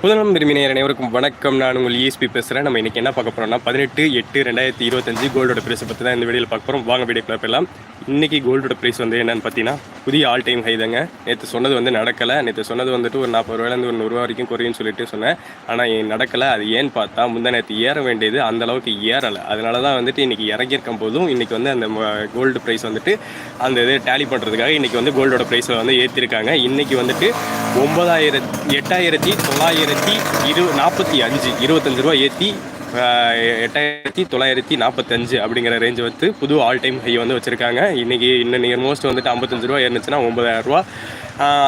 புதனம் விரும்பினர் அனைவருக்கும் வணக்கம். நான் உங்கள் இஎஸ்பி பேசுகிறேன் நம்ம இன்றைக்கி என்ன பார்க்க போகிறோம்னா பதினெட்டு எட்டு ரெண்டாயிரத்தி இருபத்தஞ்சு கோல்டோட ப்ரைஸை பற்றி தான் இந்த வீடியோவில் பார்க்க போகிறோம் வாங்க வீடியோ போயிடலாம். இன்றைக்கி கோல்டோட ப்ரைஸ் வந்து என்னென்னு பார்த்தீங்கன்னா புதிய ஆல் டைம் ஹை தாங்க. நேற்று சொன்னது வந்து நடக்கலை. நேற்று சொன்னது வந்துட்டு ஒரு நாற்பது ரூபாயிலேருந்து ஒரு நூறுரூவா வரைக்கும் குறையுன்னு சொல்லிட்டு சொன்னேன். ஆனால் நடக்கலை. அது ஏன்னு பார்த்தா முந்தா நேற்று ஏற வேண்டியது அந்த அளவுக்கு ஏறலை. அதனால தான் வந்துட்டு இன்றைக்கி இறங்கியிருக்கும் போதும் இன்றைக்கி வந்து அந்த கோல்டு ப்ரைஸ் வந்துட்டு அந்த இது டேலி பண்ணுறதுக்காக இன்றைக்கி வந்து கோல்டோட ப்ரைஸில் வந்து ஏற்றிருக்காங்க இன்றைக்கி வந்துட்டு ஒம்பதாயிரத்தி எட்டாயிரத்தி ஆயிரத்தி இரு நாற்பத்தி அஞ்சு இருபத்தஞ்சு ரூபா ஏற்றி எட்டாயிரத்தி தொள்ளாயிரத்தி நாற்பத்தஞ்சு அப்படிங்கிற ரேஞ்ச் வந்து புது ஆல் டைம் ஹை வந்து வச்சுருக்காங்க. இன்றைக்கி இன்னும் நியர் மோஸ்ட் வந்துட்டு ஐம்பத்தஞ்சு ரூபா இருந்துச்சுன்னா ஒம்பதாயிரம் ரூபா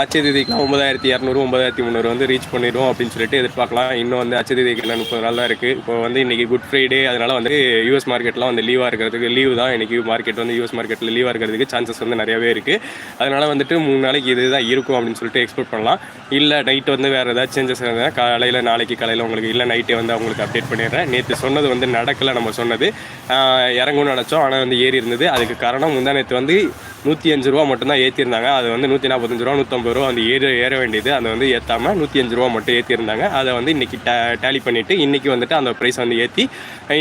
அச்சய தேதிக்கு ஒன்பதாயிரத்தி இரநூறு ஒன்பதாயிரத்தி முந்நூறு வந்து ரீச் பண்ணிடும் அப்படின்னு சொல்லிட்டு எதிர்பார்க்கலாம். இன்னும் வந்து அச்சய தேதிக்கு என்ன முப்பது நாள் தான் இருக்குது இப்போ வந்து இன்றைக்கி குட் ஃப்ரைடே அதனால் வந்து யூஎஸ் மார்க்கெட்லாம் வந்து லீவாக இருக்கிறதுக்கு லீவ் தான் இன்றைக்கி மார்க்கெட் வந்து யூஎஸ் மார்க்கெட்டில் லீவாக இருக்கிறதுக்கு சான்சஸ் வந்து நிறையவே இருக்குது அதனால் வந்துட்டு மூணு நாளைக்கு இது தான் இருக்கும் அப்படின்னு சொல்லிட்டு எக்ஸ்பெக்ட் பண்ணலாம். இல்லை நைட் வந்து வேறு ஏதாவது சேஞ்சஸ் இருந்தால் காலையில் நாளைக்கு காலையில் உங்களுக்கு இல்லை நைட்டே வந்து அவங்களுக்கு அப்டேட் பண்ணிடுறேன். நேற்று சொன்னது வந்து நடக்கலை நம்ம சொன்னது. இறங்கும்னு நினச்சோம் ஆனால் வந்து ஏறி இருந்தது. அதுக்கு காரணம் முந்தா நேற்று வந்து நூற்றி அஞ்சு ரூபா மட்டும்தான் ஏற்றிருந்தாங்க அது வந்து நூற்றி நாற்பத்தஞ்சு ரூபா நூற்றம்பது ரூபா வந்து ஏற ஏற வேண்டியது. அதை வந்து ஏற்றாமல் நூற்றி அஞ்சு ரூபா மட்டும் ஏற்றிருந்தாங்க அதை வந்து இன்றைக்கி டே டேலி பண்ணிவிட்டு இன்றைக்கி வந்துட்டு அந்த ப்ரைஸ் வந்து ஏற்றி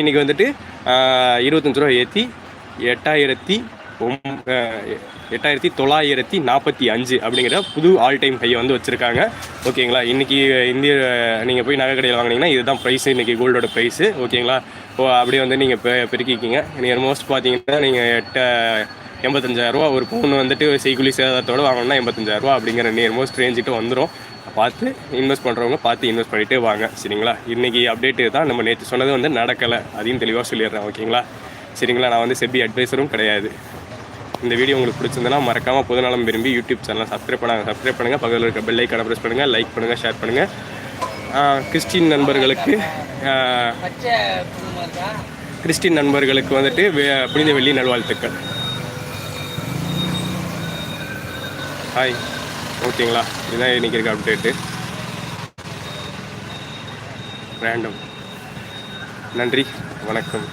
இன்றைக்கி வந்துட்டு இருபத்தஞ்சி இருபத்தஞ்சு ரூபா ஏற்றி எட்டாயிரத்தி எட்டாயிரத்தி தொள்ளாயிரத்தி நாற்பத்தி அஞ்சு அப்படிங்கிற புது ஆல் டைம் ஹையை வந்து வச்சுருக்காங்க. ஓகேங்களா? இன்றைக்கி இந்திய நீங்கள் போய் நகை கடையில் வாங்கினீங்கன்னா இதுதான் ப்ரைஸ் இன்றைக்கி கோல்டோட ப்ரைஸு ஓகேங்களா? ஓ அப்படியே வந்து நீங்கள் பெ பெருக்கிக்கிங்க. நீங்கள் மோஸ்ட் பார்த்தீங்கன்னா நீங்கள் எட்ட எண்பத்தஞ்சாயிரரூவா ஒரு பவுன் வந்துட்டு செய்குலி சேதாரத்தோட வாங்கணும்னா எண்பத்தஞ்சாயிரரூவா அப்படிங்கிற நியர் மோஸ்ட் ரேஞ்சிட்டு வந்துடும் பார்த்து இன்வெஸ்ட் பண்ணுறவங்க பார்த்து இன்வெஸ்ட் பண்ணிட்டு வாங்க சரிங்களா? இன்றைக்கி அப்டேட்டு தான் நம்ம நேற்று சொன்னது வந்து நடக்கலை அதையும் தெளிவாக சொல்லிடுறேன் ஓகேங்களா? சரிங்களா? நான் வந்து செபி அட்வைசரும் கிடையாது. இந்த வீடியோ உங்களுக்கு பிடிச்சிருந்தனா மறக்காமல் பொதுநலம் விரும்பி யூடியூப் சேனலை சப்ஸ்கிரைப் பண்ணாங்க சப்ஸ்கிரைப் பண்ணுங்கள் பக்கத்தில் இருக்க பெல் ஐக்கான ப்ரெஸ் பண்ணுங்கள் லைக் பண்ணுங்கள் ஷேர் பண்ணுங்கள் கிறிஸ்டின் நண்பர்களுக்கு கிறிஸ்டின் நண்பர்களுக்கு வந்துட்டு வே- புனித வெள்ளி நல்வாழ்த்துக்கள். ஹாய் ஓகேங்களா? இதுதான் இன்னைக்கு இருக்க அப்டேட்டு ரேண்டம் நன்றி. வணக்கம்.